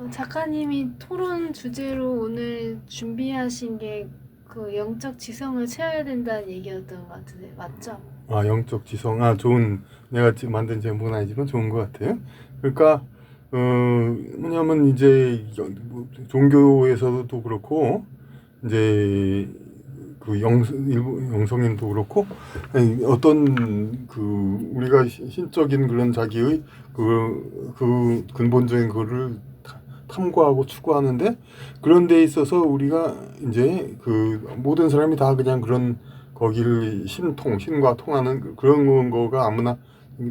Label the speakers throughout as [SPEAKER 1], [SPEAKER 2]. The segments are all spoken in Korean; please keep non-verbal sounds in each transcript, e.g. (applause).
[SPEAKER 1] 어, 작가님이 토론 주제로 오늘 준비하신 게 그 영적 지성을 채워야 된다는 얘기였던 것 같은데 맞죠?
[SPEAKER 2] 아 영적 지성 아 좋은 내가 지금 만든 제목은 아니지만 좋은 것 같아요. 그러니까 어 뭐냐면 이제 영- 뭐 종교에서도 그렇고 이제 그 영, 일부 영성님도 그렇고 어떤 그 우리가 시- 신적인 그런 자기의 그, 그 근본적인 거를 타- 탐구하고 추구하는데 그런 데 있어서 우리가 이제 그 모든 사람이 다 그냥 그런 거기를 신통 신과 통하는 그- 그런 거가 아무나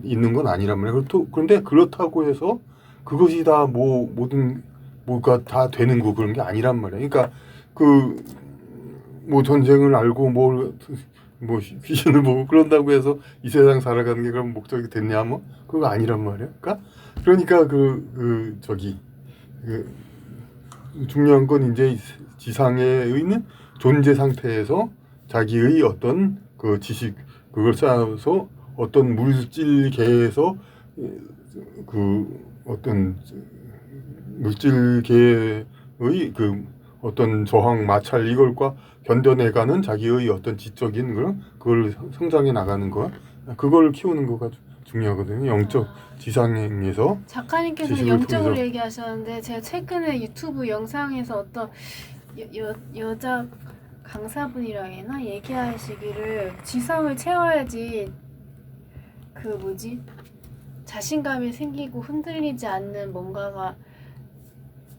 [SPEAKER 2] 있는 건 아니란 말이에요. 그런데 그렇다고 해서 그것이 다 뭐 모든 뭐가 다 되는 거 그런 게 아니란 말이에요. 그러니까 그 뭐 전쟁을 알고 뭘뭐 귀신을 보고 그런다고 해서 이 세상 살아가는 게 그럼 목적이 됐냐 뭐 그거 아니란 말이에요. 그러니까 그러니까 그, 그 저기 그 중요한 건 이제 지상에 있는 존재 상태에서 자기의 어떤 그 지식 그걸 쌓아서 어떤 물질계에서 그 어떤 물질계의 그 어떤 저항 마찰 이걸과 견뎌내가는 자기의 어떤 지적인 그런 그걸 성장해 나가는 거 그걸 키우는 거가 주- 중요하거든요 영적 지상에서
[SPEAKER 1] 작가님께서는
[SPEAKER 2] 지식을
[SPEAKER 1] 영적으로
[SPEAKER 2] 통해서.
[SPEAKER 1] 얘기하셨는데 제가 최근에 유튜브 영상에서 어떤 여, 여, 여자 강사분이라 해나 얘기하시기를 지성을 채워야지 그 뭐지 자신감이 생기고 흔들리지 않는 뭔가가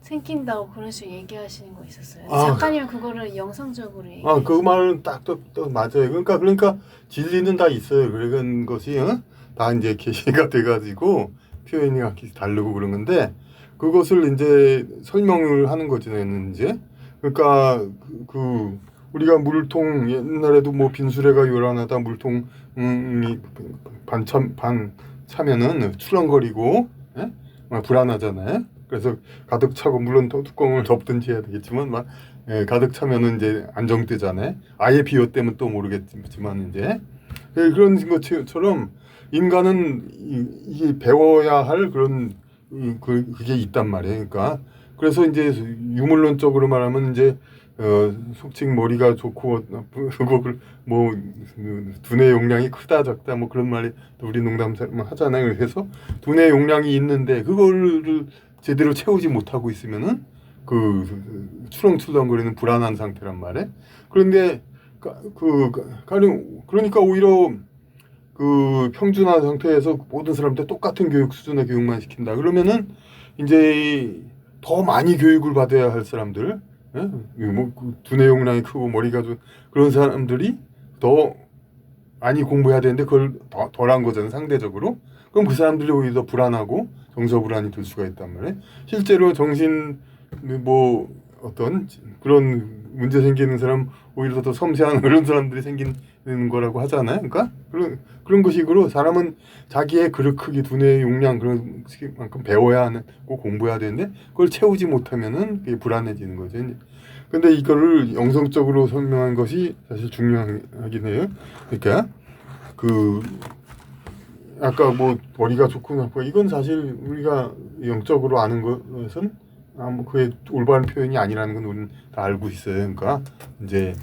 [SPEAKER 1] 생긴다고 그런 식으로 얘기하시는 거 있었어요.
[SPEAKER 2] 아.
[SPEAKER 1] 작가님은 그거를 영성적으로 얘기해.
[SPEAKER 2] 아, 그 말은 딱또 또 맞아요. 그러니까 그러니까 진리는 다 있어요. 그런 것이 어? 다 이제 계시가 (laughs) 돼가지고 표현이 각기 다르고 그런 건데 그것을 이제 설명을 하는. 는 이제 그러니까 그, 그 우리가 물통 옛날에도 뭐 빈수레가 요란하다 물통이 반참 반 차면은 출렁거리고 예? 막 불안하잖아요. 그래서 가득 차고 물론 또 뚜껑을 덮든지 해야 되겠지만 막 예, 가득 차면은 이제 안정되잖아요. 아예 비웠다면 또 모르겠지만 이제 예, 그런 것처럼 인간은 이, 이게 배워야 할 그런 이, 그, 그게 있단 말이에요. 그러니까 그래서 이제 유물론적으로 말하면 이제 어, 속칭 머리가 좋고 뭐 두뇌 용량이 크다 적다 뭐 그런 말이 또 우리 농담 하잖아요. 그래서 두뇌 용량이 있는데 그거를 제대로 채우지 못하고 있으면은 그 출렁출렁거리는 불안한 상태란 말이에요. 그런데 가- 그 가령 그러니까 오히려 그 평준화 상태에서 모든 사람한테 똑같은 교육 수준의 교육만 시킨다. 그러면은 이제 더 많이 교육을 받아야 할 사람들, 예? 뭐그 두뇌 용량이 크고 머리가 좀 그런 사람들이 더 많이 공부해야 되는데 그걸 더, 덜한 거잖아요 상대적으로. 그럼 그 사람들이 오히려 더 불안하고 정서 불안이 들 수가 있단 말이에요. 실제로 정신 뭐 어떤 그런 문제 생기는 사람 오히려 더 섬세한 (laughs) 그런 사람들이 생기는 거라고 하잖아요. 그러니까 그런 그런 것이고 사람은 자기의 그릇 크기, 두뇌 용량 그런 만큼 배워야 하는 꼭 공부해야 되는데 그걸 채우지 못하면은 그게 불안해지는 거죠. 근데 이거를 영성적으로 설명한 것이 사실 중요하긴 해요. 그러니까 그 아까 뭐 머리가 좋고 나쁘고 이건 사실 우리가 영적으로 아는 것은 아무 그게 올바른 표현이 아니라는 건 우리는 다 알고 있어요. 그러니까 이제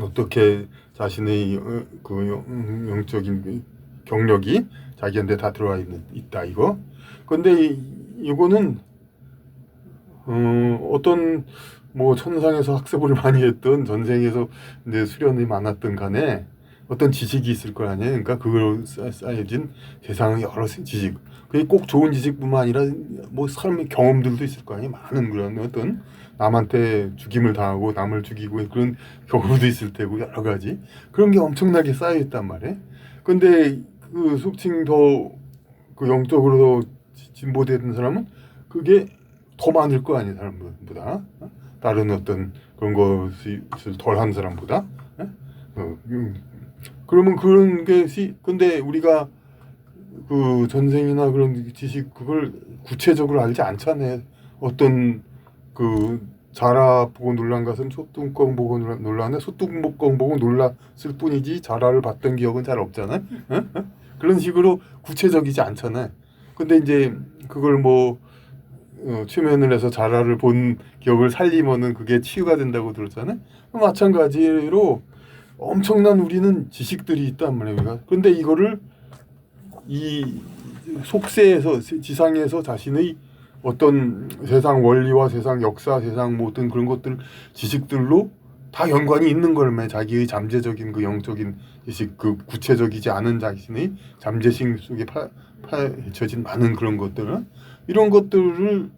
[SPEAKER 2] 어떻게 자신의 어, 그 영- 영적인 그 경력이 자기한테 다 들어와 있는 있다 이거. 근데 이, 이거는 어, 어떤 뭐 천상에서 학습을 (laughs) 많이 했던 전생에서 이제 수련이 많았던 간에 어떤 지식이 있을 거 아니에요. 그러니까 그걸 쌓- 쌓여진 세상의 여러 지식. 그게 꼭 좋은 지식뿐만 아니라 뭐 삶의 경험들도 있을 거 아니에요. 많은 그런 어떤 남한테 죽임을 당하고 남을 죽이고 그런 경우도 있을 테고 여러 가지 그런 게 엄청나게 쌓여 있단 말이에요. 근데 그 속칭 더 그 영적으로 더 지- 진보되는 사람은 그게 더 많을 거 아니에요. 사람보다 어? 다른 어떤 그런 것을 덜 한 사람보다. 예? 어, 음. 그러면 그런 것이 근데 우리가 그 전생이나 그런 지식 그걸 구체적으로 알지 않잖아요. 어떤 그 자라 보고 놀란 것은 소뚜껑 보고 놀라네 소뚜껑 보고 놀랐을 뿐이지 자라를 봤던 기억은 잘 없잖아요. 어? 어? 그런 식으로 구체적이지 않잖아요. 근데 이제 그걸 뭐 어, 최면을 해서 자라를 본 기억을 살리면은 그게 치유가 된다고 들었잖아요. 마찬가지로 엄청난 우리는 지식들이 있단 말이에요. 그런데 이거를 이 속세에서 지상에서 자신의 어떤 세상 원리와 세상 역사, 세상 모든 그런 것들 지식들로 다 연관이 있는 걸매 자기의 잠재적인 그 영적인 지식, 그 구체적이지 않은 자신의 잠재심 속에 파, 파헤쳐진 많은 그런 것들은 이런 것들을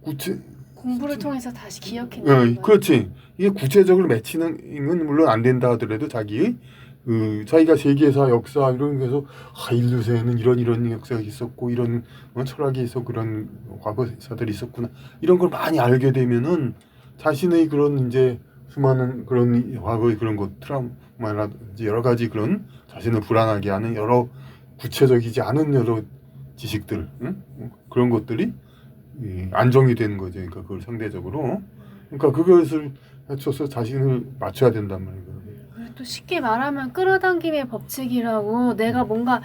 [SPEAKER 2] 구체
[SPEAKER 1] 공부를 통해서 다시
[SPEAKER 2] 예,
[SPEAKER 1] 기억해내는 거예요.
[SPEAKER 2] 그렇지. 이게 구체적으로 매치는 건 물론 안 된다 하더라도 자기의 그 자기가 세계사 역사 이런 데서 아 인류세에는 이런 이런 역사가 있었고 이런 어, 철학이 있었고 그런 과거사들이 있었구나 이런 걸 많이 알게 되면은 자신의 그런 이제 수많은 그런 과거의 그런 것 트라우마라든지 여러 가지 그런 자신을 불안하게 하는 여러 구체적이지 않은 여러 지식들 응? 그런 것들이 이 안정이 되는 거죠. 그러니까 그걸 상대적으로 그러니까 그것을 해쳐서 자신을 맞춰야 된단 말이에요.
[SPEAKER 1] 또 쉽게 말하면 끌어당김의 법칙이라고 내가 뭔가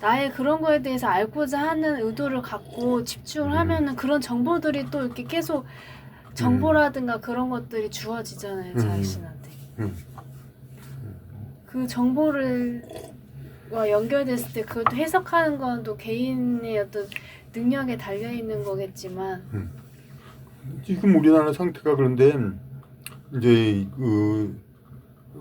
[SPEAKER 1] 나의 그런 거에 대해서 알고자 하는 의도를 갖고 집중을
[SPEAKER 2] 음.
[SPEAKER 1] 하면은 그런 정보들이 또 이렇게 계속 정보라든가 그런 것들이 주어지잖아요
[SPEAKER 2] 음.
[SPEAKER 1] 자신한테
[SPEAKER 2] 음.
[SPEAKER 1] 그 정보를 와 연결됐을 때또 해석하는 건 또 개인의 어떤 능력에 달려 있는 거겠지만
[SPEAKER 2] 지금 우리나라 상태가 그런데 이제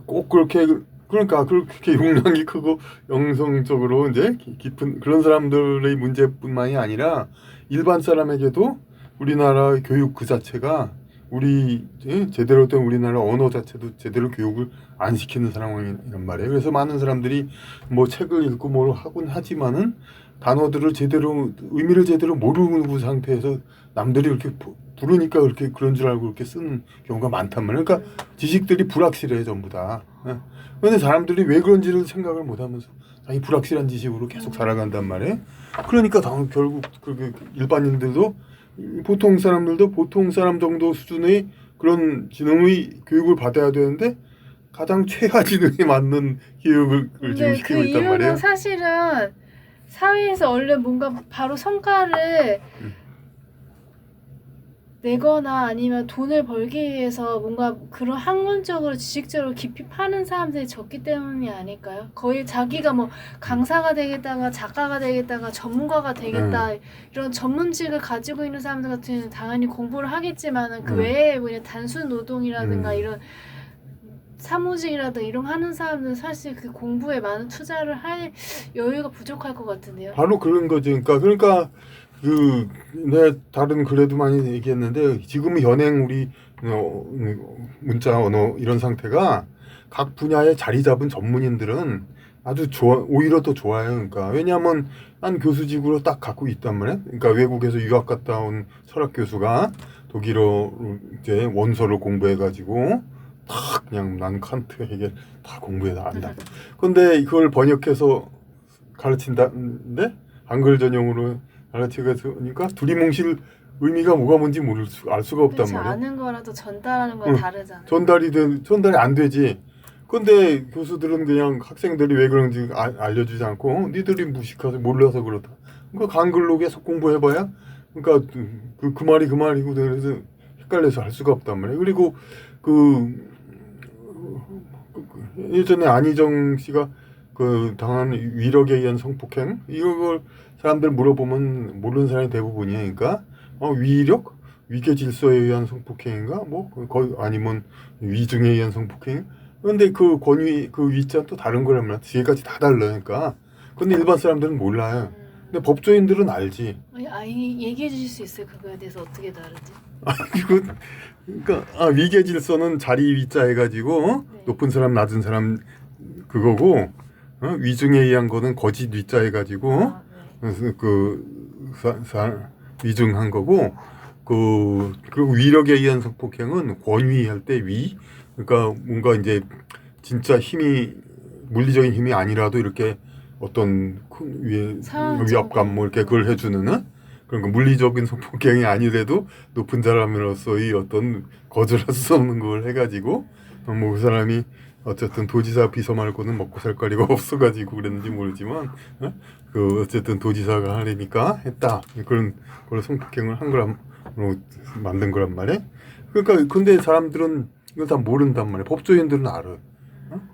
[SPEAKER 2] 그꼭 그렇게 그러니까 그렇게 (laughs) 용량이 크고 영성적으로 이제 기- 깊은 그런 사람들의 문제뿐만이 아니라 일반 사람에게도 우리나라 교육 그 자체가 우리 예, 제대로 된 우리나라 언어 자체도 제대로 교육을 안 시키는 상황이란 말이에요. 그래서 많은 사람들이 뭐 책을 읽고 뭘 하곤 하지만은 단어들을 제대로 의미를 제대로 모르는 그 상태에서 남들이 이렇게 부- 부르니까 그렇게 그런 줄 알고 그렇게 쓰는 경우가 많단 말이에요. 그러니까 지식들이 불확실해 전부 다. 예. 근데 사람들이 왜 그런지를 생각을 못하면서 자기 불확실한 지식으로 계속 살아간단 말이에요. 그러니까 당 결국 그 일반인들도 보통 사람들도 보통 사람 정도 수준의 그런 지능의 교육을 받아야 되는데 가장 최하 지능에 맞는 (laughs) 교육을 지금
[SPEAKER 1] 근데 그
[SPEAKER 2] 시키고 있단 말이에요.
[SPEAKER 1] 이유는 사실은 사회에서 얼른 뭔가 바로 성과를
[SPEAKER 2] 음.
[SPEAKER 1] 내거나 아니면 돈을 벌기 위해서 뭔가 그런 학문적으로 지식적으로 깊이 파는 사람들이 적기 때문이 아닐까요? 거의 자기가 뭐 강사가 되겠다가 작가가 되겠다가 전문가가 되겠다
[SPEAKER 2] 음.
[SPEAKER 1] 이런 전문직을 가지고 있는 사람들 같은 경우는 당연히 공부를 하겠지만은 그
[SPEAKER 2] 음.
[SPEAKER 1] 외에 그냥 단순 노동이라든가
[SPEAKER 2] 음.
[SPEAKER 1] 이런 사무직이라든 이런 거 하는 사람들은 사실 그 공부에 많은 투자를 할 여유가 부족할 것 같은데요.
[SPEAKER 2] 바로 그런 거죠. 그러니까 그러니까 그 내 다른 글에도 많이 얘기했는데 지금 현행 우리 어, 문자 언어 이런 상태가 각 분야에 자리 잡은 전문인들은 아주 좋아 오히려 더 좋아요. 그러니까 왜냐하면 난 교수직으로 딱 갖고 있단 말이야. 그러니까 외국에서 유학 갔다 온 철학 교수가 독일어 이제 원서를 공부해가지고 다 그냥 난 칸트 해겔 다 공부해서 안다. 근데 이걸 번역해서 가르친다는데 한글 전용으로 가르치니까 두리뭉실 의미가 뭐가 뭔지 모를 수, 알 수가 없단 말이야.
[SPEAKER 1] 아는 거라도 전달하는 건
[SPEAKER 2] 응.
[SPEAKER 1] 다르잖아요.
[SPEAKER 2] 전달이 된 전달이 안 되지. 근데 교수들은 그냥 학생들이 왜 그런지 아- 알려주지 않고 어, 니들이 무식해서 몰라서 그렇다. 그러니까 한글로 계속 공부해봐야 그러니까 그, 그 말이 그 말이고 그래서 헷갈려서 할 수가 없단 말이에요. 그리고 그 예전에 안희정 씨가 그 당한 위력에 의한 성폭행 이걸 사람들 물어보면 모르는 사람이 대부분이에요. 그러니까 어, 위력, 위계 질서에 의한 성폭행인가 뭐 거의 아니면 위증에 의한 성폭행. 그런데 그 권위 그 위자 또 다른 말이야. 뒤에까지 다 달라니까. 근데 일반 사람들은 몰라요.
[SPEAKER 1] 음.
[SPEAKER 2] 근데 법조인들은 알지.
[SPEAKER 1] 아니, 아니 얘기해 주실 수 있어요? 그거에 대해서 어떻게 다르지?
[SPEAKER 2] 이거 그러니까 아, 위계 질서는 자리 위자 해가지고 어?
[SPEAKER 1] 네.
[SPEAKER 2] 높은 사람 낮은 사람 그거고 어? 위증에 의한 거는 거짓 위자 해가지고
[SPEAKER 1] 아, 네.
[SPEAKER 2] 그래서 그 사, 사, 위증한 거고 그, 그 위력에 의한 성폭행은 권위할 때 위 그러니까 뭔가 이제 진짜 힘이 물리적인 힘이 아니라도 이렇게 어떤 큰 위에
[SPEAKER 1] 상황
[SPEAKER 2] 위압감 뭐 이렇게 그걸 해주는 어? 그런 거 물리적인 성폭행이 아니래도 높은 사람으로서의 어떤 거절할 수 없는 걸 해가지고 뭐 그 사람이 어쨌든 도지사 비서 말고는 먹고 살 거리가 (laughs) 없어가지고 그랬는지 모르지만 어? 그 어쨌든 도지사가 하려니까 했다 그런 걸 성폭행을 한 거란 만든 거란 말이야. 그러니까 근데 사람들은 이걸 다 모른단 말이야. 법조인들은 알아.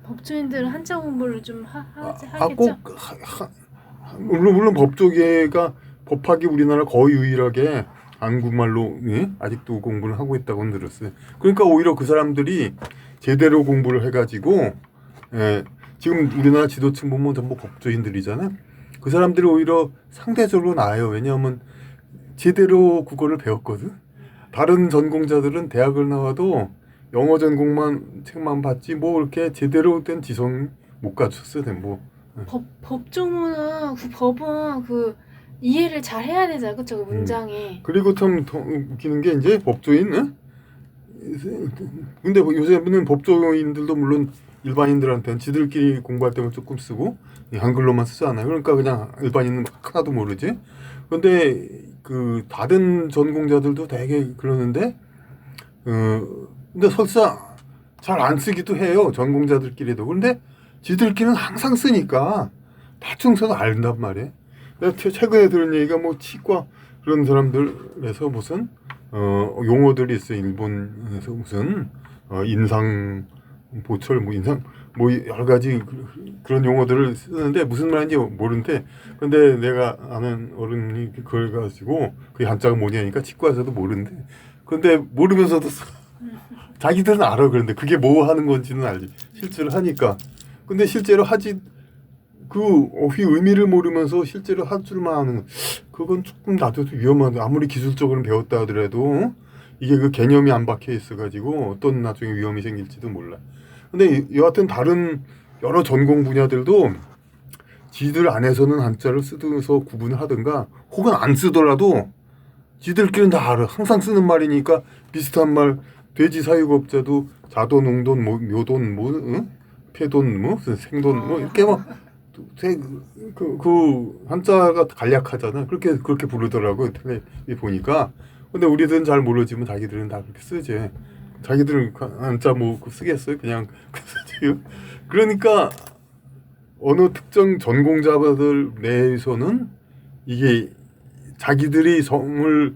[SPEAKER 1] 법조인들은 한자 공부를 좀 하,
[SPEAKER 2] 아,
[SPEAKER 1] 하지,
[SPEAKER 2] 아,
[SPEAKER 1] 하겠죠?
[SPEAKER 2] 꼭 하, 하, 물론 물론 법조계가 법학이 우리나라 거의 유일하게 한국말로 예? 아직도 공부를 하고 있다고 들었어요. 그러니까 오히려 그 사람들이 제대로 공부를 해가지고 예, 지금 우리나라 지도층 보면 전부 법조인들이잖아. 그 사람들이 오히려 상대적으로 나아요. 왜냐하면 제대로 국어를 배웠거든. 다른 전공자들은 대학을 나와도 영어 전공만 책만 봤지 뭐 이렇게 제대로 된 지성 못 갖췄어.
[SPEAKER 1] 뭐법 법조문은 그 법은 그 이해를 잘 해야 되잖아, 그쵸? 그 문장이.
[SPEAKER 2] 그리고 참 더 웃기는 게 이제 법조인 응? 근데 뭐 요새는 법조인들도 물론 일반인들한테는 지들끼리 공부할 때만 조금 쓰고 이 한글로만 쓰잖아요. 그러니까 그냥 일반인은 하나도 모르지. 근데 그 다른 전공자들도 되게 그러는데 어 근데 설사 잘 안 쓰기도 해요. 전공자들끼리도. 근데 지들끼리는 항상 쓰니까 대충 써도 안단 말이에요. 내가 최- 최근에 들은 얘기가 뭐 치과 그런 사람들에서 무슨 어 용어들이 있어요. 일본에서 무슨 어 인상 보철 뭐 인상 뭐 여러 가지 그- 그런 용어들을 쓰는데 무슨 말인지 모르는데 근데 내가 아는 어른이 그걸 가지고 그게 한자가 뭐냐니까 치과에서도 모르는데 근데 모르면서도 써. (laughs) 자기들은 알아 그런데 그게 뭐 하는 건지는 알지 실제로 하니까 근데 실제로 하지 그 어휘 의미를 모르면서 실제로 할 줄만 건 그건 조금 놔둬도 위험한데 아무리 기술적으로 배웠다 하더라도 이게 그 개념이 안 박혀 있어 가지고 어떤 나중에 위험이 생길지도 몰라. 근데 이- 여하튼 다른 여러 전공 분야들도 지들 안에서는 한자를 쓰면서 구분을 하든가 혹은 안 쓰더라도 지들끼리는 다 알아. 항상 쓰는 말이니까 비슷한 말 돼지 사육업자도 자돈, 웅돈, 뭐, 묘돈, 뭐, 응? 폐돈, 뭐, 생돈, 뭐 이렇게 막 그, 그 한자가 간략하잖아. 그렇게 그렇게 부르더라고 텔레비 보니까. 근데 우리들은 잘 모르지만 자기들은 다 그렇게 쓰지. 자기들은 그 한자 뭐 쓰겠어요? 그냥. (laughs) 그러니까 어느 특정 전공자들 내에서는 이게 자기들이 성을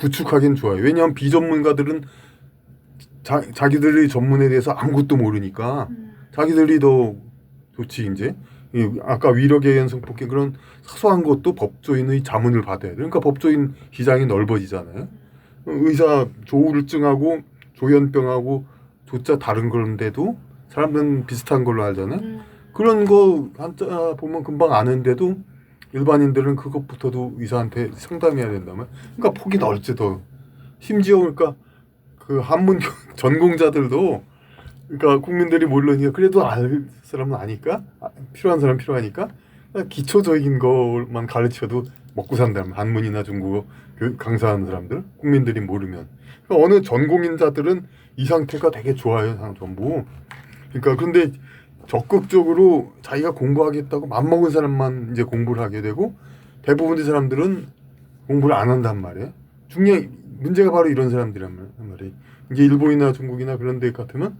[SPEAKER 2] 구축하기는 좋아요. 왜냐하면 비전문가들은 자, 자기들의 전문에 대해서 아무것도 모르니까
[SPEAKER 1] 음.
[SPEAKER 2] 자기들이 더 좋지 이제 이 아까 위력의 연성폭행 그런 사소한 것도 법조인의 자문을 받아야 돼. 그러니까 법조인 시장이 넓어지잖아요. 의사 조울증하고 조현병하고 조자 다른 건데도 사람들은 비슷한 걸로 알잖아요.
[SPEAKER 1] 음.
[SPEAKER 2] 그런 거 한자 보면 금방 아는데도 일반인들은 그것부터도 의사한테 상담해야 된다면? 그러니까 폭이 넓지 더. 심지어 그러니까 그 한문 (laughs) 전공자들도 그러니까 국민들이 모르니까 그래도 알 사람은 아니까? 아, 필요한 사람 필요하니까? 그냥 기초적인 것만 가르쳐도 먹고 산다면 한문이나 중국어 강사하는 사람들 국민들이 모르면. 그러니까 어느 전공인자들은 이 상태가 되게 좋아요 상 전부. 그러니까 근데 적극적으로 자기가 공부하겠다고 맘먹은 사람만 이제 공부를 하게 되고 대부분의 사람들은 공부를 안 한단 말이에요. 중요한 문제가 바로 이런 사람들이란 말- 말이에요. 이제 일본이나 중국이나 그런 데 같으면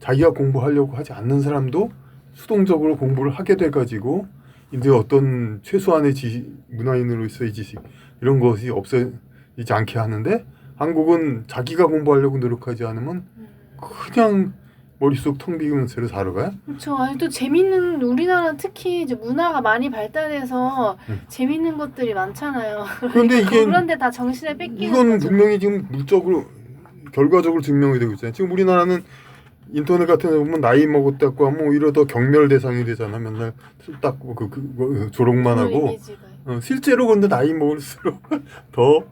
[SPEAKER 2] 자기가 공부하려고 하지 않는 사람도 수동적으로 공부를 하게 돼 가지고 이제 어떤 최소한의 지식, 문화인으로서의 지식 이런 것이 없어지지 않게 하는데 한국은 자기가 공부하려고 노력하지 않으면
[SPEAKER 1] 음.
[SPEAKER 2] 그냥 머릿속 텅 비는 채로 살아가요.
[SPEAKER 1] 그렇죠. 아니 또 재밌는 우리나라 특히 이제 문화가 많이 발달해서
[SPEAKER 2] 음.
[SPEAKER 1] 재밌는 것들이 많잖아요.
[SPEAKER 2] 그런데 (laughs) 이게
[SPEAKER 1] 그런데 다 정신을 뺏기는
[SPEAKER 2] 이건
[SPEAKER 1] 거죠.
[SPEAKER 2] 분명히 지금 물적으로 결과적으로 증명이 되고 있잖아요. 지금 우리나라는 인터넷 같은 데 보면 나이 먹었다고 하면 오히려 더 경멸 대상이 되잖아. 맨날 술 닦고 그, 그, 그 조롱만
[SPEAKER 1] 그런
[SPEAKER 2] 하고. 어, 실제로 근데 나이 먹을수록 (laughs) 더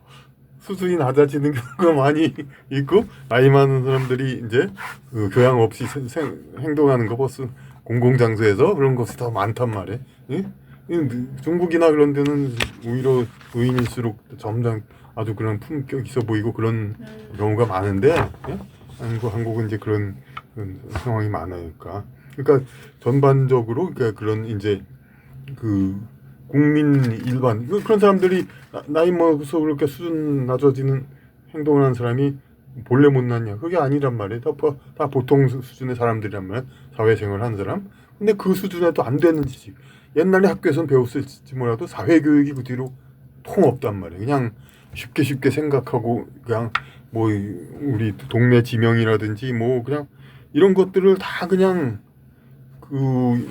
[SPEAKER 2] 수준이 낮아지는 경우가 (laughs) 많이 있고 나이 많은 사람들이 이제 그 교양 없이 생- 생- 행동하는 거 버스 공공장소에서 그런 것이 더 많단 말이에요. 예? 이 중국이나 그런 데는 오히려 의인일수록 점점 아주 그런 품격 있어 보이고 그런
[SPEAKER 1] 음.
[SPEAKER 2] 경우가 많은데 예? 한국 한국은 이제 그런, 그런 상황이 많으니까 그러니까 전반적으로 그러니까 그런 이제 그 국민 일반 그- 그런 사람들이 나- 나이 먹어서 그렇게 수준 낮아지는 행동을 하는 사람이 본래 못났냐. 그게 아니란 말이에요. 다, 보- 다 보통 수- 수준의 사람들이란 말이에요. 사회생활 하는 사람. 근데 그 수준에도 안 되는 지식. 옛날에 학교에서는 배웠을지 몰라도 사회교육이 그 뒤로 통 없단 말이에요. 그냥 쉽게 쉽게 생각하고 그냥 뭐 이- 우리 동네 지명이라든지 뭐 그냥 이런 것들을 다 그냥 그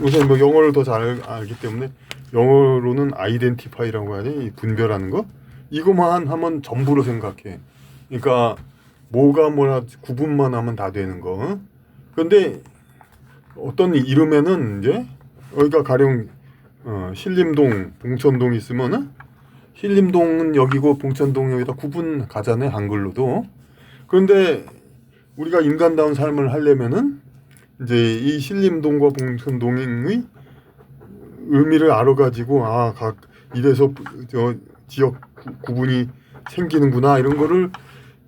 [SPEAKER 2] 요새 뭐 영어를 더 잘 알기 때문에 영어로는 아이덴티파이라고 이 분별하는 거 이거만 하면 전부로 생각해. 그러니까 뭐가 뭐라 구분만 하면 다 되는 거. 근데 어떤 이름에는 이제 여기가 가령 어, 신림동, 봉천동 있으면은 신림동은 여기고 봉천동 여기다 구분 가잖아요 한글로도. 그런데 우리가 인간다운 삶을 하려면은 이제 이 신림동과 봉천동의 의미를 알아가지고 아 각 이래서 저 지역 구- 구분이 생기는구나 이런 거를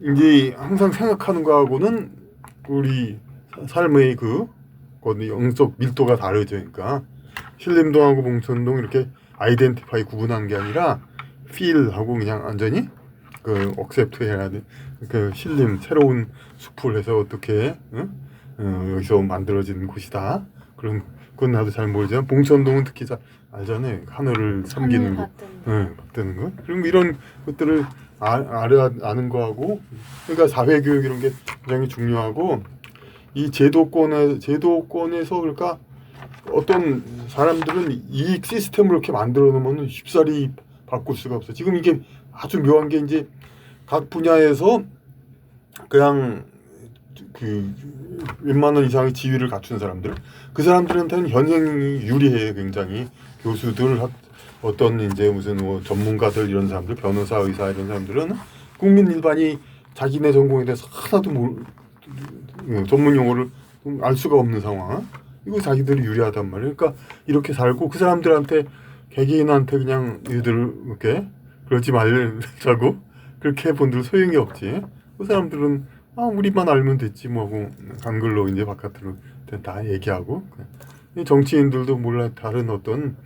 [SPEAKER 2] 이제 항상 생각하는 거하고는 우리 삶의 그 영적 밀도가 다르죠. 그러니까 신림동하고 봉천동 이렇게 아이덴티파이 구분한 게 아니라 필하고 그냥 완전히 그 억셉트 해야 돼. 그 신림 새로운 숲을 해서 어떻게 응? 어, 여기서 만들어진 곳이다. 그런 그건 나도 잘 모르지만 봉천동은 특히 잘 알잖아요. 하늘을 섬기는 거. 네, 받드는 거. 그런 거 이런 것들을 아, 알아 아는 거하고 그러니까 사회 교육 이런 게 굉장히 중요하고 이 제도권에 제도권에서 그러니까 어떤 사람들은 이 시스템을 이렇게 만들어 놓으면 쉽사리 바꿀 수가 없어. 지금 이게 아주 묘한 게 이제 각 분야에서 그냥 그 웬만한 이상의 지위를 갖춘 사람들. 그 사람들한테는 현행이 유리해요 굉장히. 교수들 학- 어떤 이제 무슨 뭐 전문가들 이런 사람들 변호사 의사 이런 사람들은 국민 일반이 자기네 전공에 대해서 하나도 모르 어, 전문 용어를 알 수가 없는 상황. 이거 자기들이 유리하단 말이에요. 그러니까 이렇게 살고 그 사람들한테 개개인한테 그냥 이렇게 그러지 말자고 그렇게 본들 소용이 없지. 그 사람들은 아 우리만 알면 됐지 뭐 하고 한글로 이제 바깥으로 다 얘기하고 이 정치인들도 몰라 다른 어떤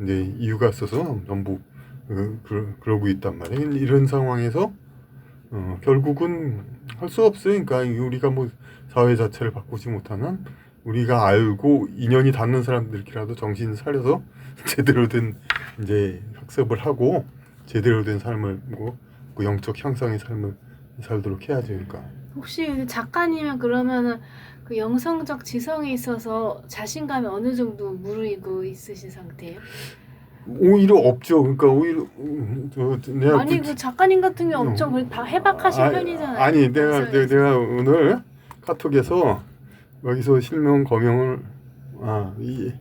[SPEAKER 2] 이제 이유가 있어서 전부 그, 그, 그러고 있단 말이에요. 이런 상황에서 어, 결국은 할 수. 그러니까 우리가 뭐 사회 자체를 바꾸지 못하는 우리가 알고 인연이 닿는 사람들끼라도 정신 차려서 (laughs) 제대로 된 이제 학습을 하고 제대로 된 삶을 뭐, 그 영적 향상의 삶을 살도록 해야죠. 그러니까.
[SPEAKER 1] 혹시 작가님은 그러면은 그 영성적 지성에 있어서 자신감이 어느 정도 무르익고 있으신 상태예요?
[SPEAKER 2] 오히려 없죠. 그러니까 오히려 음, 저, 내가
[SPEAKER 1] 아니
[SPEAKER 2] 그-
[SPEAKER 1] 그 작가님 같은 경우
[SPEAKER 2] 음.
[SPEAKER 1] 엄청 거의 다 해박하신
[SPEAKER 2] 아,
[SPEAKER 1] 편이잖아요.
[SPEAKER 2] 아니 내가 내가, 내가 오늘 카톡에서 여기서 실명 거명을 아이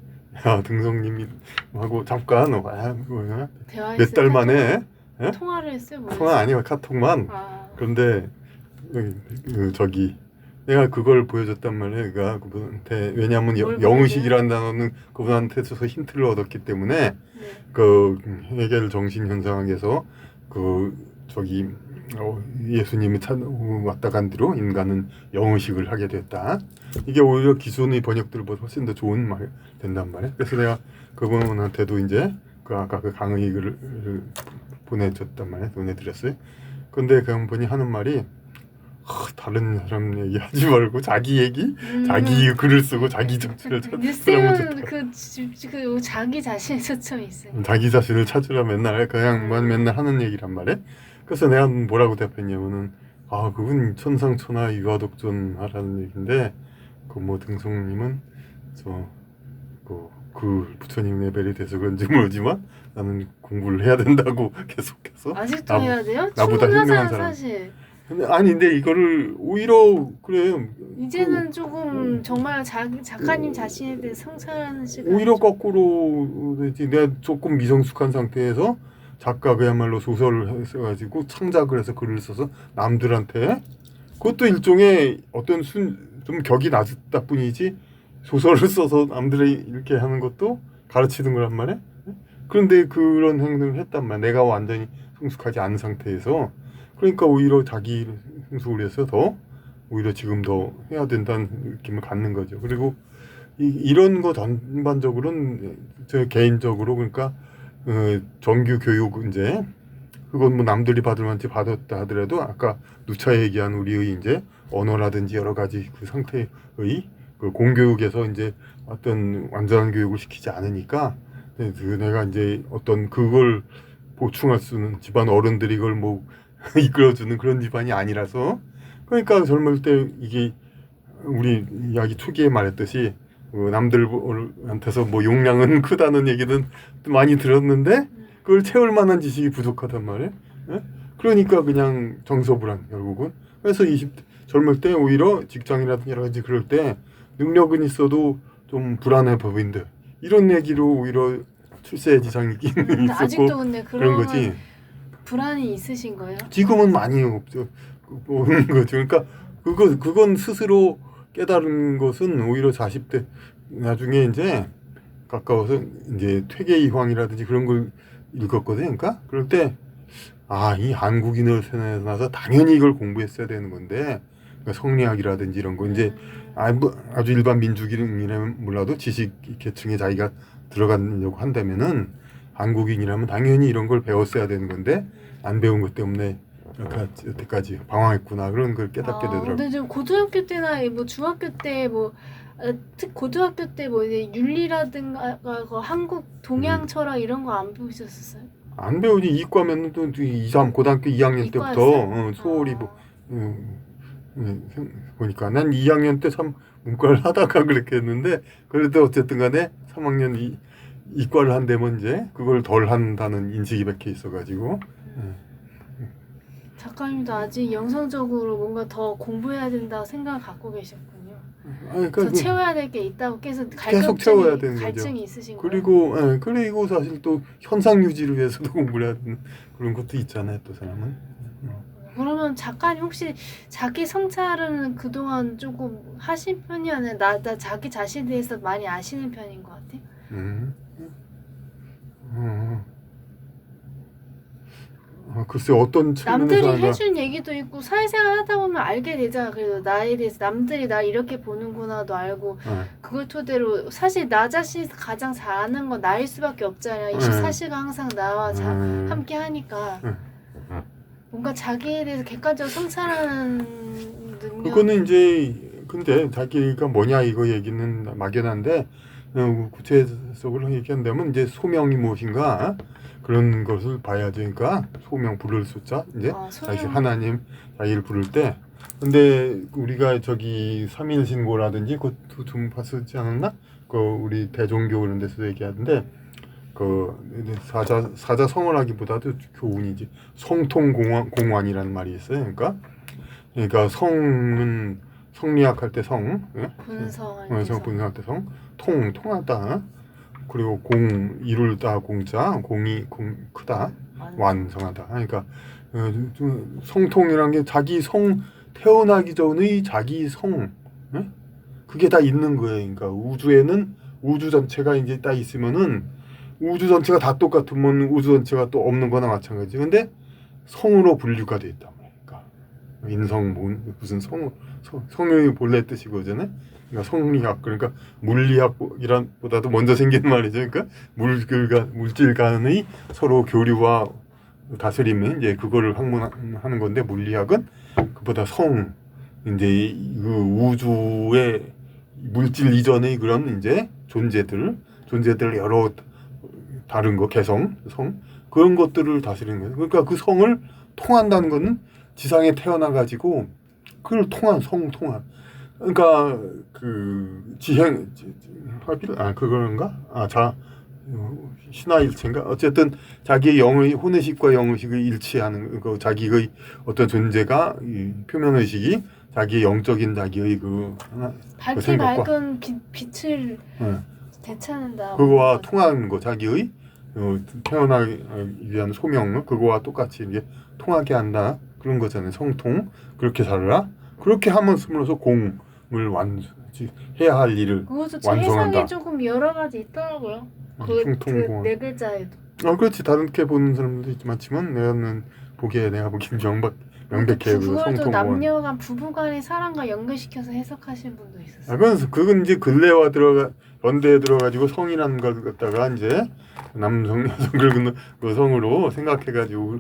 [SPEAKER 2] 야, 등성님이 하고 잠깐 아, 뭐야
[SPEAKER 1] 대화했을 몇달때
[SPEAKER 2] 만에 예?
[SPEAKER 1] 통화를 했어요. 뭐였어요?
[SPEAKER 2] 통화 아니야 카톡만
[SPEAKER 1] 아,
[SPEAKER 2] 그런데 그 저기 내가 그걸 보여줬단 말이에요. 그가 그분한테 왜냐하면 여- 영의식이라는 단어는 그분한테서 힌트를 얻었기 때문에
[SPEAKER 1] 네.
[SPEAKER 2] 그 해결 정신 현상에서 그 저기 어, 예수님이 찾 왔다 간 뒤로 인간은 영의식을 하게 됐다. 이게 오히려 기존의 번역들보다 훨씬 더 좋은 말 된단 말이야. 그래서 내가 그분한테도 이제 그 아까 그 강의 글을 보내줬단 말이야. 보내드렸어요. 근데 그 분이 하는 말이 아, 다른 사람 얘기 하지 말고 자기 얘기,
[SPEAKER 1] 음.
[SPEAKER 2] 자기 글을 쓰고 자기 정치를 찾으라고
[SPEAKER 1] 뉴스는. 그, 지- 그 자기 자신에 초점이 있어요.
[SPEAKER 2] 자기 자신을 찾으라 맨날 그냥 뭐 맨날 하는 얘기란 말이야. 그래서 내가 뭐라고 답했냐면은 아 그분 천상천하 유아독존 하라는 얘기인데 그 뭐 등성님은 저그 그 부처님 레벨이 돼서 그런지 모르지만 나는 공부를 해야 된다고 (laughs) 계속해서
[SPEAKER 1] 아직도
[SPEAKER 2] 나-
[SPEAKER 1] 해야 돼요?
[SPEAKER 2] 나보다
[SPEAKER 1] 충분하잖아
[SPEAKER 2] 사람.
[SPEAKER 1] 사실.
[SPEAKER 2] 근데 아니 근데 이거를 오히려 그래
[SPEAKER 1] 이제는 조금 정말 자기 작가님 자신에 대해 성찰하는 시간.
[SPEAKER 2] 오히려 거꾸로. 내가 조금 미성숙한 상태에서 작가 그야말로 소설을 해가지고 창작을 해서 글을 써서 남들한테 그것도 일종의 어떤 순 좀 격이 낮았다 뿐이지 소설을 써서 남들이 이렇게 하는 것도 가르치는 거란 말이야. 그런데 그런 행동을 했단 말이야. 내가 완전히 성숙하지 않은 상태에서 그러니까 오히려 자기 성숙을 해서 더 오히려 지금 더 해야 된다는 느낌을 갖는 거죠. 그리고 이, 이런 거 전반적으로는 저 개인적으로 그러니까 어, 정규 교육 이제 그건 뭐 남들이 받을 만치 받았다 하더라도 아까 누차 얘기한 우리의 이제 언어라든지 여러 가지 그 상태의 그 공교육에서 이제 어떤 완전한 교육을 시키지 않으니까 네, 그 내가 이제 어떤 그걸 보충할 수 있는 집안 어른들이 이걸 뭐 (laughs) 이끌어주는 그런 집안이 아니라서 그러니까 젊을 때 이게 우리 이야기 초기에 말했듯이 어, 남들한테서 뭐 용량은 (laughs) 크다는 얘기는 많이 들었는데 그걸 채울 만한 지식이 부족하단 말이에요. 예? 그러니까 그냥 정서불안 결국은 그래서 20 젊을 때 오히려 직장이라든지 여러 가지 그럴 때 능력은 있어도 좀 불안해 보인다 이런 얘기로 오히려 출세 지장이 (laughs) 있었고
[SPEAKER 1] 아직도 근데
[SPEAKER 2] 그런 거지.
[SPEAKER 1] 불안이 있으신 거예요?
[SPEAKER 2] 지금은 많이 없죠. 보는 (laughs) 거죠. 그러니까 그거 그건 스스로 깨달은 것은 오히려 40대 나중에 이제 가까워서 이제 퇴계 이황이라든지 그런 걸 읽었거든요. 그러니까 그럴 때 아, 이 한국인을 태어나서 당연히 이걸 공부했어야 되는 건데 그러니까 성리학이라든지 이런 거 이제 아, 뭐 아주 일반 민족인이라면 몰라도 지식 계층에 자기가 들어가려고 한다면은 한국인이라면 당연히 이런 걸 배웠어야 되는 건데 안 배운 것 때문에 여태까지, 여태까지 방황했구나 그런 걸 깨닫게
[SPEAKER 1] 아,
[SPEAKER 2] 되더라고요.
[SPEAKER 1] 근데 좀 고등학교 때나 뭐 중학교 때뭐 특 고등학교 때 뭐 이제 윤리라든가 그 한국 동양
[SPEAKER 2] 음.
[SPEAKER 1] 철학 이런 거 안 배우셨었어요?
[SPEAKER 2] 안 배우니 이과면 또 2, 3 고등학교 2학년 때부터?
[SPEAKER 1] 어,
[SPEAKER 2] 소홀히
[SPEAKER 1] 아.
[SPEAKER 2] 뭐 음, 음, 생- 보니까 난 2학년 때 참 문과를 (laughs) 하다가 그렇게 했는데 그래도 어쨌든 간에 3학년 이, 이과를 한다면 이제 그걸 덜 한다는 인식이 백해 있어가지고 음.
[SPEAKER 1] 작가님도 아직 영성적으로 뭔가 더 공부해야 된다고 생각을 갖고 계셨군요.
[SPEAKER 2] 아니,
[SPEAKER 1] 더
[SPEAKER 2] 그러니까 그-
[SPEAKER 1] 채워야 될 게 있다고 계속
[SPEAKER 2] 계속
[SPEAKER 1] 갈등이
[SPEAKER 2] 채워야 되는.
[SPEAKER 1] 갈증이 있으신 거예요.
[SPEAKER 2] 그리고 예, 그리고 사실 또 현상 유지를 위해서도 (laughs) 공부를 해야 되는 그런 것도 있잖아요 또 사람은
[SPEAKER 1] 그러면 작가님 혹시 자기 성찰은 그동안 조금 하신 편이 아니라 나, 나 자기 자신에 대해서 많이 아시는 편인 것 같아?
[SPEAKER 2] 음. 어. 어, 글쎄 어떤
[SPEAKER 1] 남들이
[SPEAKER 2] 하나
[SPEAKER 1] 해준 얘기도 있고 사회생활 하다 보면 알게 되잖아. 그래도 나에 대해서 남들이 나 이렇게 보는구나도 알고
[SPEAKER 2] 예.
[SPEAKER 1] 그걸 토대로 사실 나 자신이 가장 잘 아는 건 나일 수밖에 없잖아요. 24시간 항상 나와 자,
[SPEAKER 2] 음.
[SPEAKER 1] 함께 하니까
[SPEAKER 2] 음. 음.
[SPEAKER 1] 뭔가 자기에 대해서 객관적으로 성찰하는 능력.
[SPEAKER 2] 그거는 이제 근데 자기가 뭐냐 이거 얘기는 막연한데 어, 구체적으로 얘기한다면 이제 소명이 무엇인가 그런 것을 봐야죠. 그러니까 소명 부를 숫자 이제
[SPEAKER 1] 아, 소명.
[SPEAKER 2] 하나님 자기를 부를 때 근데 우리가 저기 삼일 신고라든지 그것도 좀 봤었지 않았나? 그 우리 대종교 그런 데서 얘기하는데 그 사자 사자 성을하기보다도 교훈이지 성통 공환 공환이라는 말이 있어요. 그러니까 그러니까 성은 성리학 할 때 성, 예?
[SPEAKER 1] 분성할.
[SPEAKER 2] 성 분석할 때 성, 통 통하다. 그리고 공 이룰다 공자 공이 공 크다.
[SPEAKER 1] 완.
[SPEAKER 2] 완성하다. 그러니까 어, 좀 성통이란 게 자기 성 태어나기 전의 자기 성, 예? 그게 다 있는 거예요. 그러니까 우주에는 우주 전체가 이제 딱 있으면은 우주 전체가 다 똑같으면 우주 전체가 또 없는 거나 마찬가지. 근데 성으로 분류가 돼 있단 말이야. 그러니까 인성 뭐, 무슨 성, 성 성의 본래 뜻이 거잖아요. 그러니까 성리학 그러니까 물리학이란 보다도 먼저 생긴 말이죠. 그러니까 물질 간의 서로 교류와 다스림은 이제 그거를 학문하는 건데 물리학은 그보다 성 이제 그 우주의 물질 이전의 그런 이제 존재들 존재들 여러 다른 거 개성 성 그런 것들을 다스리는 거예요. 그러니까 그 성을 통한다는 거는 지상에 태어나 가지고 그걸 통한 성 통한 그러니까 그 지행 화필 아 그거인가? 아자 신화 일체인가? 어쨌든 자기의 영의 혼의식과 영의식을 일치하는 그 자기의 어떤 존재가 이 표면 의식이 자기의 영적인 자기의 그 하나
[SPEAKER 1] 밝기
[SPEAKER 2] 생각과.
[SPEAKER 1] 밝은 빛, 빛을
[SPEAKER 2] 예,
[SPEAKER 1] 되찾는다.
[SPEAKER 2] 그거와 통하는 거 자기의 어, 태어나기 위한 소명 그거와 똑같이 이게 통하게 한다. 그런 거잖아요. 성통 그렇게 살아라 그렇게 함으로써 공을 완 해야 할 일을
[SPEAKER 1] 그것도
[SPEAKER 2] 완성한다.
[SPEAKER 1] 해석이 조금 여러 가지 있더라고요. 그
[SPEAKER 2] 성통공원
[SPEAKER 1] 네 글자에도.
[SPEAKER 2] 어 그렇지 다르게 보는 사람도 있지만 내가는 보기에 내가 보기엔 명백 명백해 그
[SPEAKER 1] 그걸 또
[SPEAKER 2] 성통공원
[SPEAKER 1] 남녀간 부부간의 사랑과 연결시켜서 해석하신 분도
[SPEAKER 2] 아,
[SPEAKER 1] 있었어요.
[SPEAKER 2] 그건 그건 이제 근래와 들어가 연대에 들어가지고 성이라는 걸 갖다가 이제 남성 (laughs) 여성 긁은 그 성으로 생각해가지고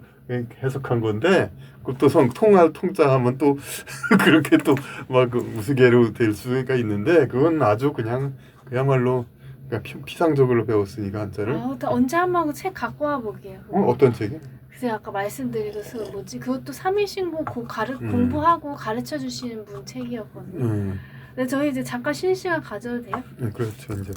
[SPEAKER 2] 해석한 건데 그것도 성 통할 통자 하면 또 (laughs) 그렇게 또 막 우스개로 될 수가 있는데 그건 아주 그냥 그야말로 그러니까 피, 피상적으로 배웠으니까 한자를.
[SPEAKER 1] 아, 나 언제 한번 책 갖고 와 볼게요.
[SPEAKER 2] 어, 어떤 책이?
[SPEAKER 1] 그래서 아까 말씀드리듯이 뭐지 그것도 삼일신고 고 가르
[SPEAKER 2] 음.
[SPEAKER 1] 공부하고 가르쳐 주시는 분 책이었거든요.
[SPEAKER 2] 음,
[SPEAKER 1] 근데 저희 이제 잠깐 쉬는 시간 가져도 돼요?
[SPEAKER 2] 네, 그렇죠 이제.